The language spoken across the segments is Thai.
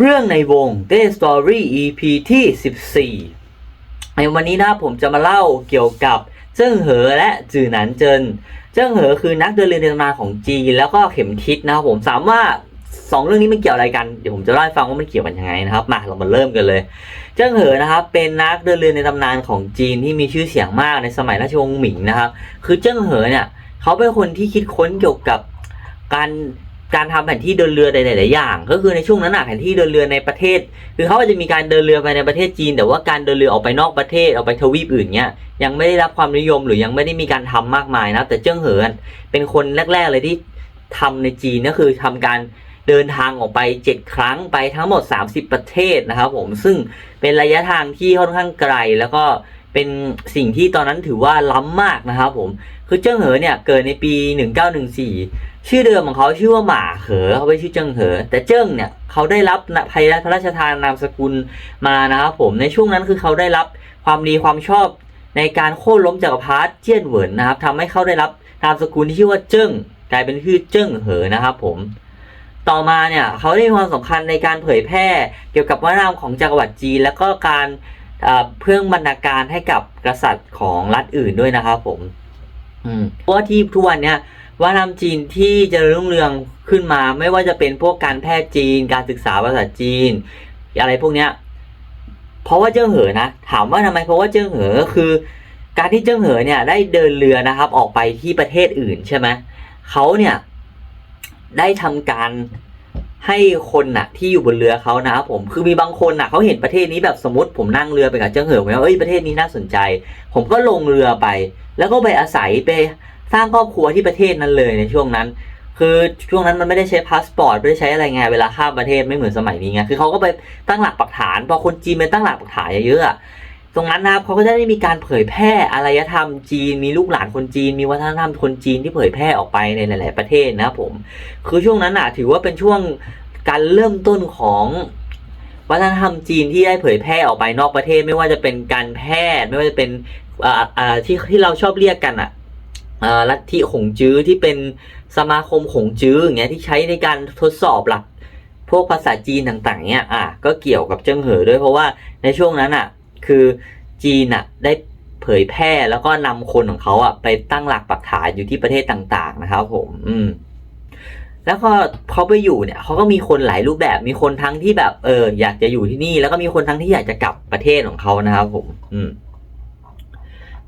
เรื่องในวง Day Story EP ที่ 14 ในวันนี้นะครับผมจะมาเล่าเกี่ยวกับเจิ้งเหอและจือหนานเจิน เจิ้งเหอคือนักเดินเรือในตำนานของจีนแล้วก็เข็มทิศนะครับผมถามว่าสองเรื่องนี้มันเกี่ยวอะไรกันเดี๋ยวผมจะเล่าให้ฟังว่ามันเกี่ยวกันยังไงนะครับมาเรามาเริ่มกันเลย เจิ้งเหอนะครับเป็นนักเดินเรือในตำนานของจีนที่มีชื่อเสียงมากในสมัยราชวงศ์หมิงนะครับคือเจิ้งเหอเนี่ยเขาเป็นคนที่คิดค้นเกี่ยวกับการ การทำแผนที่เดินเรือหลาย ๆ อย่าง ก็คือในช่วงนั้นน่ะแผนที่เดินเรือในประเทศ คือเขาอาจจะมีการเดินเรือไปในประเทศจีน แต่ว่าการเดินเรือออกไปนอกประเทศออกไปทวีปอื่นเนี้ยยังไม่ได้รับความนิยมหรือยังไม่ได้มีการทำมากมายนะแต่เจิ้งเหอเป็นคนแรก ๆ เลยที่ทำในจีนก็คือทำการเดินทางออกไป 7 ครั้งไปทั้งหมด 30 ประเทศนะครับผมซึ่งเป็นระยะทางที่ค่อนข้างไกลแล้วก็ เป็นสิ่งที่ตอนนั้นถือว่าล้ำมากนะครับผม คือเจิ้งเหอเนี่ยเกิดในปี 1914 ชื่อเดิมของเขาชื่อว่าหมาเหอเขาไม่ชื่อเจิ้งเหอ แต่เจิ้งเนี่ยเขาได้รับพระราชทานนามสกุลมานะครับผม ในช่วงนั้นคือเขาได้รับความดีความชอบในการโค่นล้มจักรพรรดิเจี้ยนเหวินนะครับทำให้เขาได้รับนามสกุลที่ชื่อว่าเจิ้งกลายเป็นชื่อเจิ้งเหอนะครับ ผมต่อมาเนี่ยเขาได้มีความสำคัญในการเผยแพร่เกี่ยวกับวัฒนธรรมของจักรวรรดิจีน แล้วก็การ เอ่อเพิ่มบรรณาการให้กับกษัตริย์ของรัฐอื่นด้วยนะครับผมเพราะที่ทุกวันเนี่ยวัฒนธรรมจีนที่จริญรุ่งเรืองขึ้นมาไม่ว่าจะเป็นพวกการแพทย์จีน การศึกษาภาษาจีน อะไรพวกเนี้ยเพราะว่าเจิ้งเหอนะถามว่าทำไมเพราะว่าเจิ้งเหอก็คือ การที่เจิ้งเหอเนี่ยได้เดินเรือนะครับ ออกไปที่ประเทศอื่นใช่ไหมเขาเนี่ยได้ทำการ ให้คนน่ะที่อยู่บนเรือเขานะครับผมคือมีบางคนน่ะเขาเห็นประเทศนี้แบบสมมติผมนั่งเรือไปกับเจิ้งเหอผมว่าเอ้ยประเทศนี้น่าสนใจ ผมก็ลงเรือไป แล้วก็ไปอาศัยไปสร้างครอบครัวที่ประเทศนั้นเลยในช่วงนั้น คือช่วงนั้นมันไม่ได้ใช้พาสปอร์ตไม่ได้ใช้อะไรไงเวลาข้ามประเทศไม่เหมือนสมัยนี้ไงคือเขาก็ไปตั้งหลักปักฐานพอคนจีนไปตั้งหลักปักฐานเยอะๆอะ ตรงนั้นนะครับเขาก็จะได้มีการเผยแพร่อารยธรรมจีน มีลูกหลานคนจีน มีวัฒนธรรมคนจีนที่เผยแพร่ออกไปในหลาย ๆ ประเทศนะครับผม คือช่วงนั้นอะถือว่าเป็นช่วงการเริ่มต้นของวัฒนธรรมจีนที่ได้เผยแพร่ออกไปนอกประเทศไม่ว่าจะเป็นการแพทย์ไม่ว่าจะเป็นที่ที่เราชอบเรียกกันอะอ่าลัทธิขงจื้อที่เป็นสมาคมขงจื้ออย่างเงี้ยที่ใช้ในการทดสอบหลักพวกภาษาจีนต่าง ๆ เนี่ยอะก็เกี่ยวกับเจิ้งเหอด้วยเพราะว่าในช่วงนั้นอะ คือจีนอะได้เผยแพร่แล้วก็นำคนของเขาอะไปตั้งหลักปักฐานอยู่ที่ประเทศต่าง ๆ นะครับ ผมอืมแล้วก็เขาไปอยู่เนี่ยเขาก็มีคนหลายรูปแบบ มีคนทั้งที่แบบเอออยากจะอยู่ที่นี่ แล้วก็มีคนทั้งที่อยากจะกลับประเทศของเขานะครับผม อืม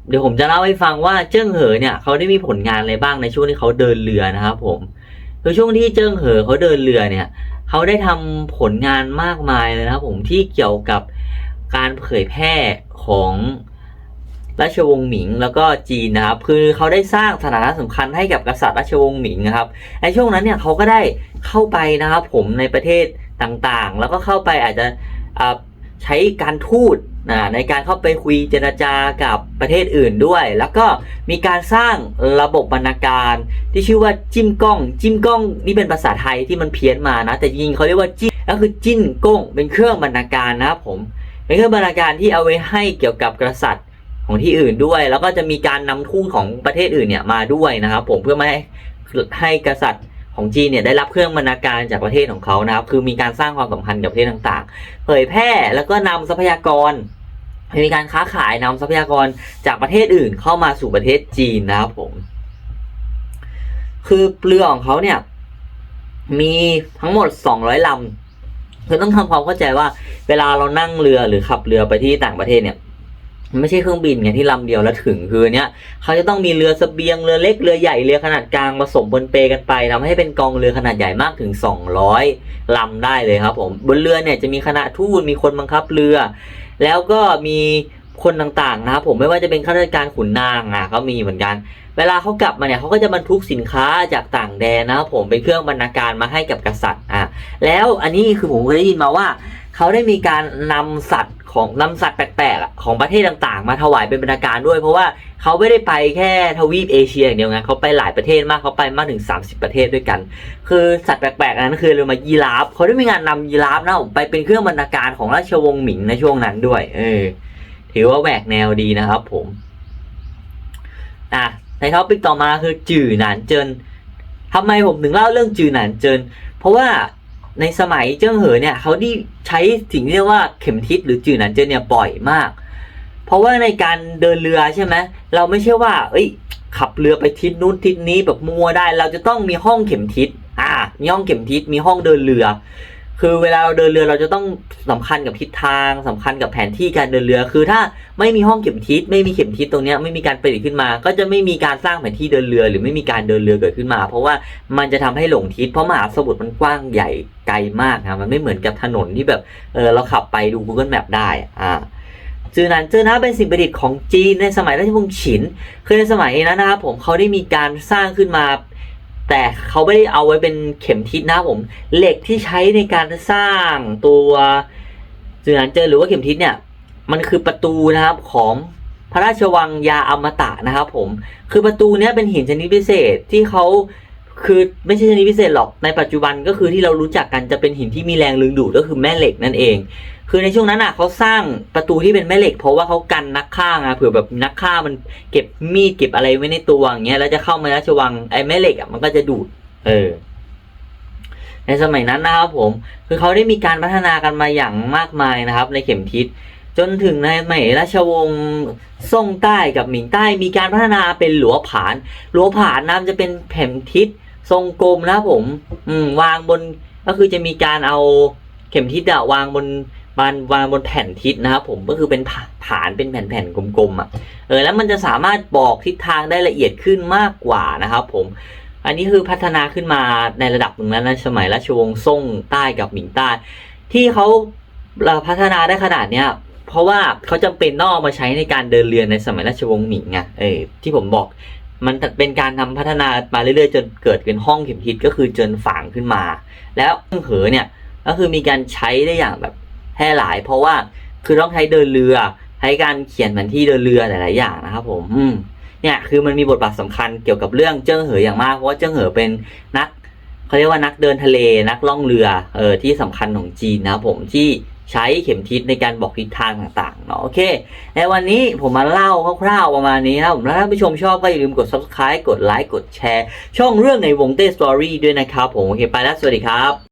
เดี๋ยวผมจะเล่าให้ฟังว่าเจิ้งเหอเนี่ยเขาได้มีผลงานอะไรบ้างในช่วงที่เขาเดินเรือนะครับผมคือช่วงที่เจิ้งเหอเขาเดินเรือเนี่ยเขาได้ทำผลงานมากมายเลยนะครับผมที่เกี่ยวกับ การเผยแพร่ของราชวงศ์หมิงแล้วก็จีนนะครับคือเขาได้สร้างสถานะสำคัญให้กับกษัตริย์ราชวงศ์หมิงนะครับในช่วงนั้นเนี่ยเขาก็ได้เข้าไปนะครับผมในประเทศต่างๆ แล้วก็เข้าไปอาจจะใช้การทูตนะในการเข้าไปคุยเจรจากับประเทศอื่นด้วย แล้วก็มีการสร้างระบบบรรณาการที่ชื่อว่าจิ้มก้อง จิ้มก้องนี่เป็นภาษาไทยที่มันเพี้ยนมานะแต่จริงเขาเรียกว่าจิ้มก็คือจิ้นก้องเป็นเครื่องบรรณาการนะครับผม เป็นเครื่องบรรณาการที่เอาไว้ให้เกี่ยวกับกษัตริย์ของที่อื่นด้วย แล้วก็จะมีการนำทูตของประเทศอื่นเนี่ยมาด้วยนะครับ ผมเพื่อไม่ให้ให้กษัตริย์ของจีนเนี่ยได้รับเครื่องบรรณาการจากประเทศของเขานะครับ คือมีการสร้างความสัมพันธ์กับประเทศต่างๆ เผยแพร่แล้วก็นำทรัพยากรมีการค้าขายนำทรัพยากรจากประเทศอื่นเข้ามาสู่ประเทศจีนนะครับผม คือเรือของเขาเนี่ยมีทั้งหมด 200ลำ คือต้องทำความเข้าใจว่า เวลาเรานั่งเรือหรือขับเรือไปที่ต่างประเทศเนี่ยมันไม่ใช่เครื่องบินไงที่ลำเดียวแล้วถึงคือเนี้ยเขาจะต้องมีเรือสเสบียงเรือเล็กเรือใหญ่เรือขนาดกลางผสมบนเปกันไปทำให้เป็นกองเรือขนาดใหญ่มากถึง 200ลำได้เลยครับผมบนเรือเนี่ยจะมีคณะทูตมีคนบังคับเรือ แล้วก็มีคนต่างๆนะครับผมไม่ว่าจะเป็นข้าราชการขุนนางอะก็มีเหมือนกัน เวลาเขากลับมาเนี่ยเขาก็จะบรรทุกสินค้าจากต่างแดนนะครับผมเป็นเครื่องบรรณาการมาให้กับกษัตริย์อะแล้วอันนี้คือผมเคยได้ยินมาว่าเขาได้มีการนำสัตว์ของนำสัตว์แปลกๆของประเทศต่างๆ มาถวายเป็นบรรณาการด้วย เพราะว่าเขาไม่ได้ไปแค่ทวีปเอเชียอย่างเดียวไงเขาไปหลายประเทศมากเขาไปมากถึง 30 ประเทศด้วยกัน คือสัตว์แปลกๆนั้นคือเรือมายีราฟเขาได้มีงานนำยีราฟนะไปเป็นเครื่องบรรณาการของราชวงศ์หมิงในช่วงนั้นด้วย เออ ถือว่าแหวกแนวดีนะครับ ผมอะ ในท็อปิกต่อมาคือจื่อหนานเจินทำไมผมถึงเล่าเรื่องจื่อหนานเจิน เพราะว่าในสมัยเจิ้งเหอเนี่ยเขาได้ใช้สิ่งที่เรียกว่าเข็มทิศหรือจื่อหนันเจินเนี่ยบ่อยมาก เพราะว่าในการเดินเรือใช่ไหมเราไม่ใช่ว่า เอ้ย ขับเรือไปทิศนู้นทิศนี้แบบมัวได้ เราจะต้องมีห้องเข็มทิศอ่ามีห้องเข็มทิศมีห้องเดินเรือ คือเวลาเราเดินเรือเราจะต้องสำคัญกับทิศทางสำคัญกับแผนที่การเดินเรือ คือถ้าไม่มีห้องเข็มทิศไม่มีเข็มทิศตรงนี้ไม่มีการประดิษฐ์ขึ้นมา ก็จะไม่มีการสร้างแผนที่เดินเรือ หรือไม่มีการเดินเรือเกิดขึ้นมา เพราะว่ามันจะทำให้หลงทิศเพราะมหาสมุทรมันกว้างใหญ่ไกลมากนะมันไม่เหมือนกับถนนที่แบบเออเราขับไปดู Google Map ได้อ่าจือนันเจิ้นนะเป็นสิ่งประดิษฐ์ของจีนในสมัยราชวงศ์ฉิน คือในสมัยนั้นนะครับผมเขาได้มีการสร้างขึ้นมา แต่เขาไม่ได้เอาไว้เป็นเข็มทิศนะครับผม เหล็กที่ใช้ในการสร้างตัวจือหนันเจิ้นหรือว่าเข็มทิศเนี่ย มันคือประตูนะครับของพระราชวังยาอมตะนะครับผม คือประตูเนี้ยเป็นหินชนิดพิเศษที่เขาคือไม่ใช่ชนิดพิเศษหรอกในปัจจุบันก็คือที่เรารู้จักกันจะเป็นหินที่มีแรงดึงดูดก็คือแม่เหล็กนั่นเอง คือในช่วงนั้นอะเขาสร้างประตูที่เป็นแม่เหล็ก เพราะว่าเขากันนักฆ่าไงเผื่อแบบนักฆ่ามันเก็บมีดเก็บอะไรไว้ในตัวอย่างเงี้ยแล้วจะเข้ามาราชวังไอ้แม่เหล็กอะมันก็จะดูด เออ ในสมัยนั้นนะครับผม คือเขาได้มีการพัฒนากันมาอย่างมากมายนะครับ ในเข็มทิศจนถึงในสมัยราชวงศ์ซ่งใต้กับหมิงใต้มีการพัฒนาเป็นหลัวผาน หลัวผานนะมันจะเป็นแผ่นทิศทรงกลมนะครับผม อืม วางบนก็คือจะมีการเอาเข็มทิศอะวางบน บานวางบนแผ่นทิศนะครับผมก็คือเป็นผานเป็นแผ่นๆกลมๆอะเออแล้วมันจะสามารถบอกทิศทางได้ละเอียดขึ้นมากกว่านะครับผมอันนี้คือพัฒนาขึ้นมาในระดับหนึ่งแล้วนะสมัยราชวงศ์ซ่งใต้กับหมิงใต้ ที่เขาเราพัฒนาได้ขนาดเนี้ยเพราะว่าเขาจำเป็นต้องเอามาใช้ในการเดินเรือในสมัยราชวงศ์หมิงไงเออที่ผมบอกมันเป็นการทำพัฒนามาเรื่อยๆ จนเกิดเป็นห้องเข็มทิศก็คือเจนฝางขึ้นมา แล้วเครื่องเหอเนี่ยก็คือมีการใช้ได้อย่างแบบ แพร่หลาย เพราะว่าคือต้องใช้เดินเรือใช้การเขียนแผนที่เดินเรือหลายๆอย่างนะครับผมอืมเนี่ยคือมันมีบทบาทสำคัญเกี่ยวกับเรื่องเจิ้งเหออย่างมากเพราะว่าเจิ้งเหอเป็นนักเขาเรียกว่านักเดินทะเลนักล่องเรือเออที่สำคัญของจีนนะครับผมที่ใช้เข็มทิศในการบอกทิศทางต่างๆเนาะโอเคในวันนี้ผมมาเล่าคร่าวๆประมาณนี้นะครับผมถ้าท่านผู้ชมชอบก็อย่าลืมกด subscribe กดไลค์กดแชร์ ช่องเรื่องในวงเต้สตอรี่ด้วยนะครับผมโอเคไปแล้วสวัสดีครับ